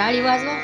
पायी टाळी वाजवा